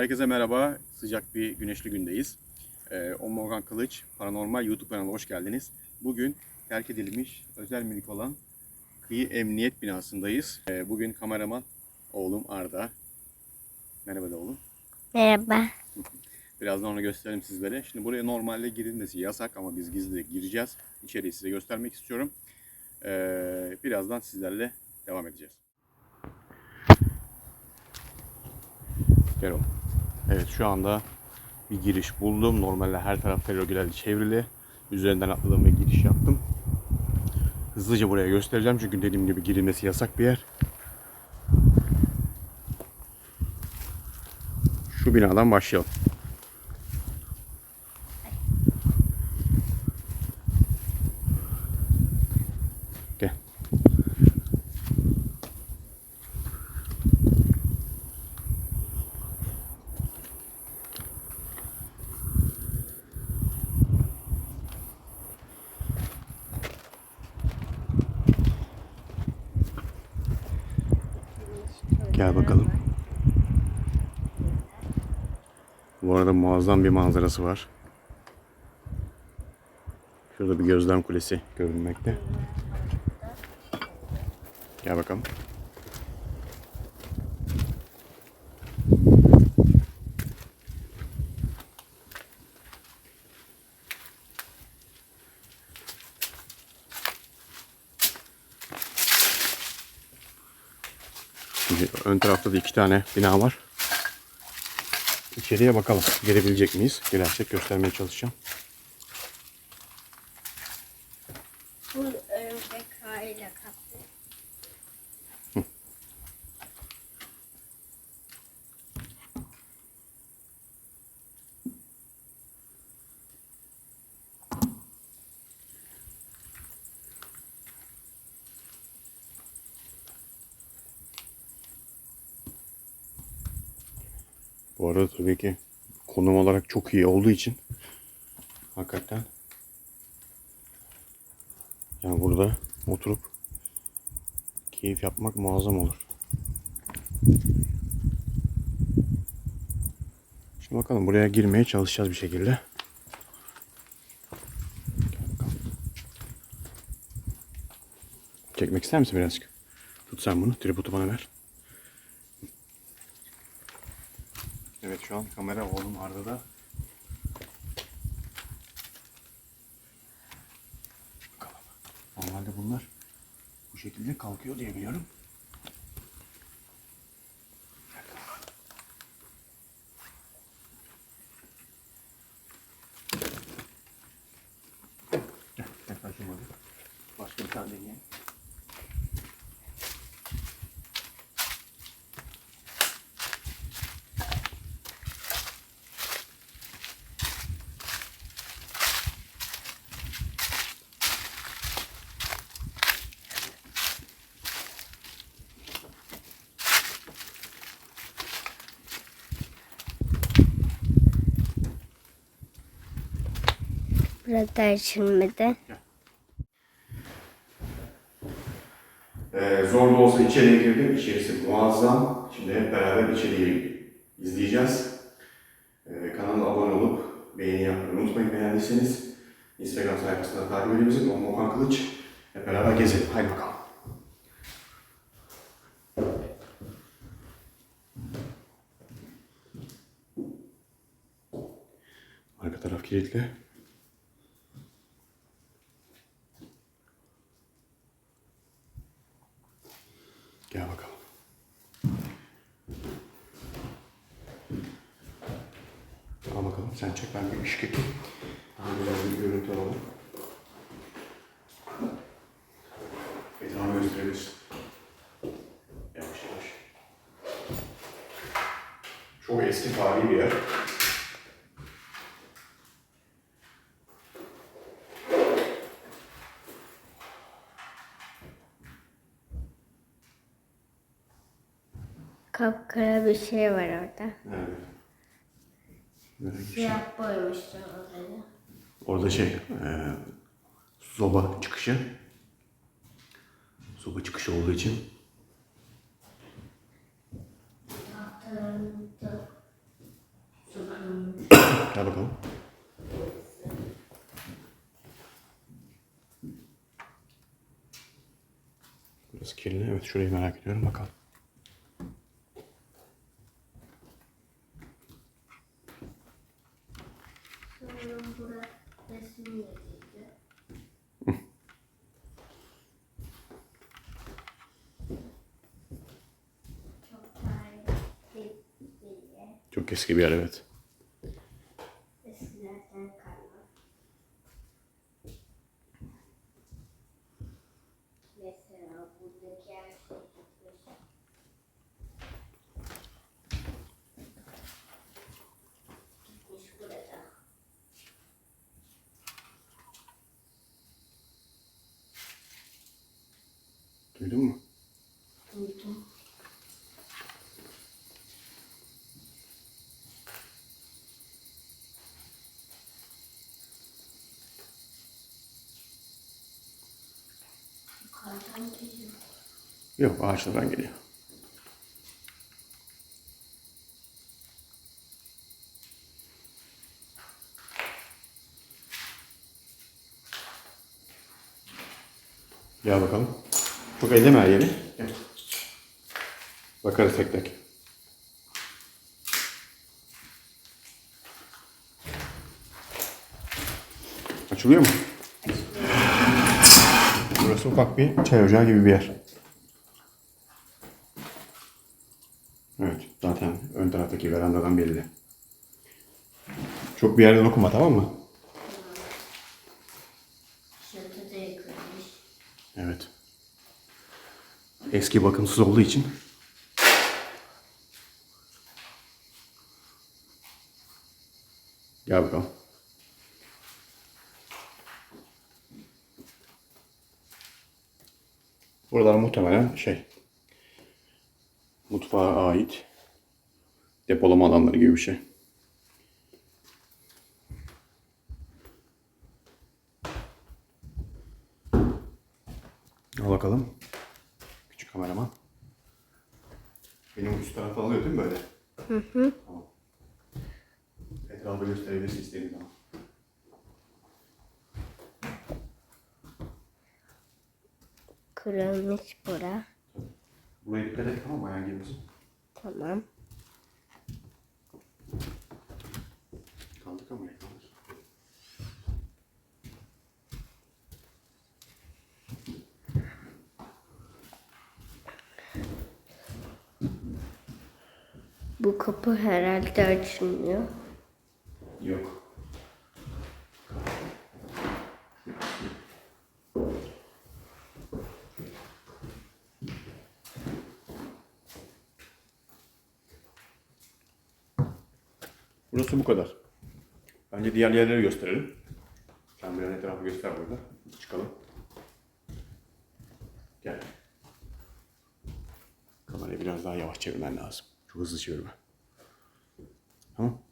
Herkese merhaba. Sıcak bir güneşli gündeyiz. Ee, o Morgan Kılıç Paranormal YouTube kanalına hoş geldiniz. Bugün terk edilmiş özel mülk olan Kıyı Emniyet binasındayız. Ee, bugün kameraman oğlum Arda. Merhaba da oğlum. Merhaba. Birazdan onu gösterelim sizlere. Şimdi buraya normalde girilmesi yasak ama biz gizli gireceğiz. İçeriği size göstermek istiyorum. Ee, birazdan sizlerle devam edeceğiz. Gel oğlum. Evet şu anda bir giriş buldum. Normalde her taraf terörgülerle çevrili. Üzerinden atladım ve giriş yaptım. Hızlıca buraya göstereceğim çünkü dediğim gibi girilmesi yasak bir yer. Şu binadan başlayalım. Gel. Gel bakalım. Bu arada muazzam bir manzarası var. Şurada bir gözlem kulesi görünmekte. Gel bakalım. Şimdi ön tarafta da iki tane bina var. İçeriye bakalım. Girebilecek miyiz? Girersek göstermeye çalışacağım. Bu arada tabii ki konum olarak çok iyi olduğu için hakikaten yani burada oturup keyif yapmak muazzam olur. Şimdi bakalım buraya girmeye çalışacağız bir şekilde. Çekmek ister misin birazcık? Tut sen bunu. Tripodu bana ver. Evet şu an kamera oğlum Arda'da. Normalde bunlar bu şekilde kalkıyor diye biliyorum. Burada açılmadı. Ee, zor da olsa içeriye girdim. İçerisi muazzam. Şimdi hep beraber içeriği izleyeceğiz. Ee, kanala abone olup beğeni yapmayı unutmayın beğendiyseniz. Instagram sayfasında takip edebilirsiniz. Oğlum Okan Kılıç. Hep beraber gezelim. Haydi bakalım. Arka taraf kilitli. Gel bakalım. Al bakalım sen çek ben bir ışık yapayım. Biraz bir görüntü alalım. Etrafı gösterebilirsin. Yavaş yavaş. Çok eski tarihi bir yer. Kapkara bir şey var orada. Nerede? Siyah boymuşlar orayı. Orada şey, e, soba çıkışı. Soba çıkışı olduğu için Gel bakalım. Burası kirli. Evet şurayı merak ediyorum. Bakalım. Sanırım burası resim yeriydi. Çok tarihli bir yer. Çok eski bir yer evet. Duydun mu? Duydum. Yukarıdan geliyor. Yok ağaçlardan geliyor. Gel bakalım. Çok elleme her yeri. Gel. Bakarız tek tek. Açılıyor mu? Burası ufak bir çay ocağı gibi bir yer. Evet, zaten ön taraftaki verandadan belli. Çok bir yerde dokunma tamam mı? Şurada da yıkılmış. Evet. Eski bakımsız olduğu için. Gel bakalım. Buralar muhtemelen şey mutfağa ait depolama alanları gibi bir şey. Etrafı gösterebilirsin istediğin zaman. Kırılmış bura. Buraya dikkat et tamam mı? Ayağın girmesin. Tamam. Kaldır kamerayı kaldır. Bu kapı herhalde açılmıyor. Yok. Burası bu kadar. Bence diğer yerleri gösterelim. Sen biraz etrafı göster burada. Çıkalım. Gel. Kamerayı biraz daha yavaş çevirmen lazım. Çok hızlı çevirme. Tamam.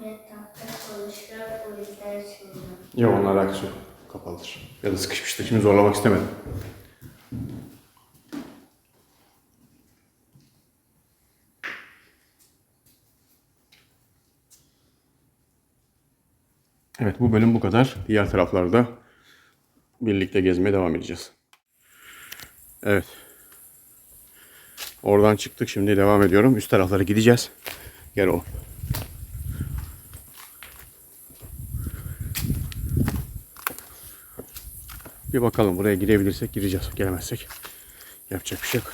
Açılmıyor. Yok onunla alakası yok. Kapalıdır. Ya da sıkışmıştır. Şimdi zorlamak istemedim. Evet bu bölüm bu kadar. Diğer taraflarda birlikte gezmeye devam edeceğiz. Evet. Oradan çıktık şimdi devam ediyorum. Üst taraflara gideceğiz. Gel oğlum. Bir bakalım buraya girebilirsek gireceğiz. Gelemezsek yapacak bir şey yok.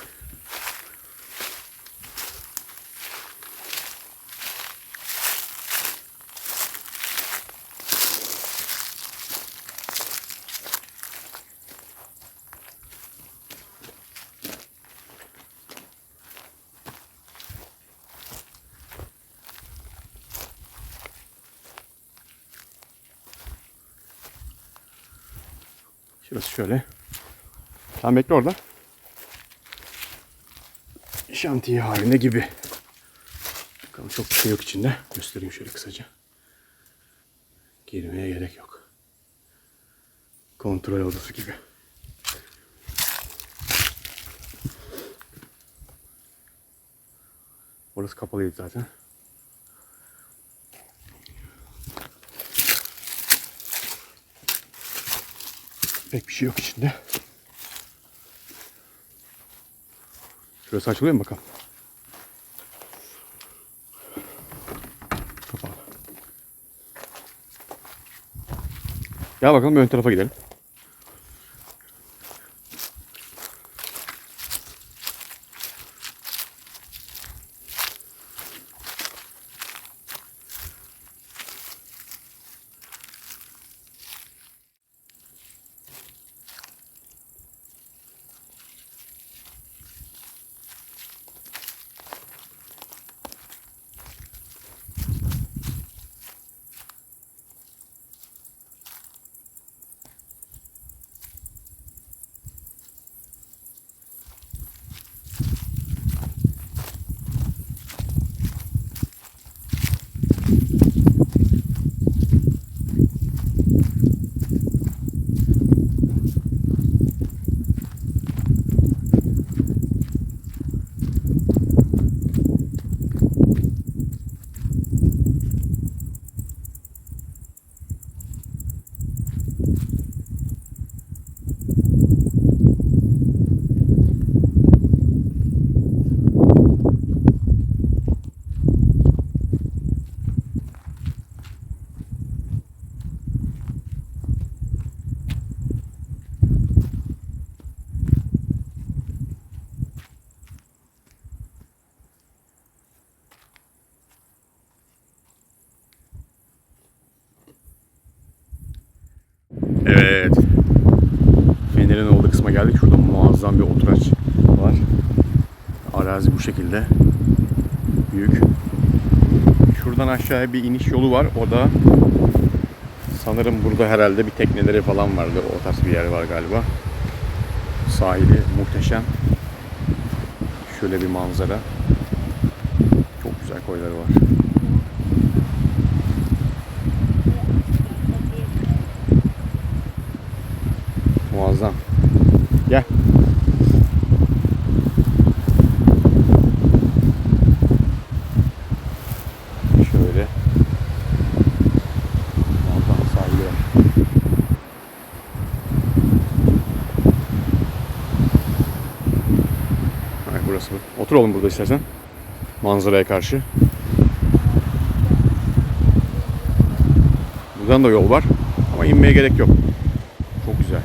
Şurası şöyle. Tamam bekle orada. Şantiye halinde gibi. Bakalım çok bir şey yok içinde. Göstereyim şöyle kısaca. Girmeye gerek yok. Kontrol odası gibi. Orası kapalıydı zaten. Pek bir şey yok içinde. Şurası açılıyor mu bakalım? Kapalı. Gel bakalım ön tarafa gidelim. Evet. Fener'in olduğu kısma geldik. Şurada muazzam bir oturaç var. Arazi bu şekilde. Büyük. Şuradan aşağıya bir iniş yolu var. O da sanırım burada herhalde bir tekneleri falan vardı. O tarz bir yer var galiba. Sahili muhteşem. Şöyle bir manzara. Çok güzel koyları var. Muazzam. Gel. Şöyle. Muazzam sahili var. Ay, burası bu. Otur oğlum burada istersen. Manzaraya karşı. Buradan da yol var. Ama inmeye gerek yok. Çok güzel.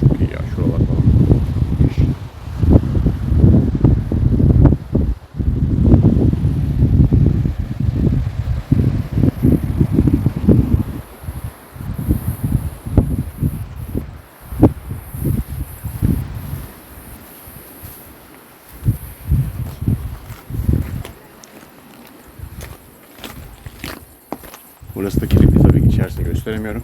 Çok iyi ya şuralar falan. Müthiş. Burası da kilitli tabii ki içerisini gösteremiyorum.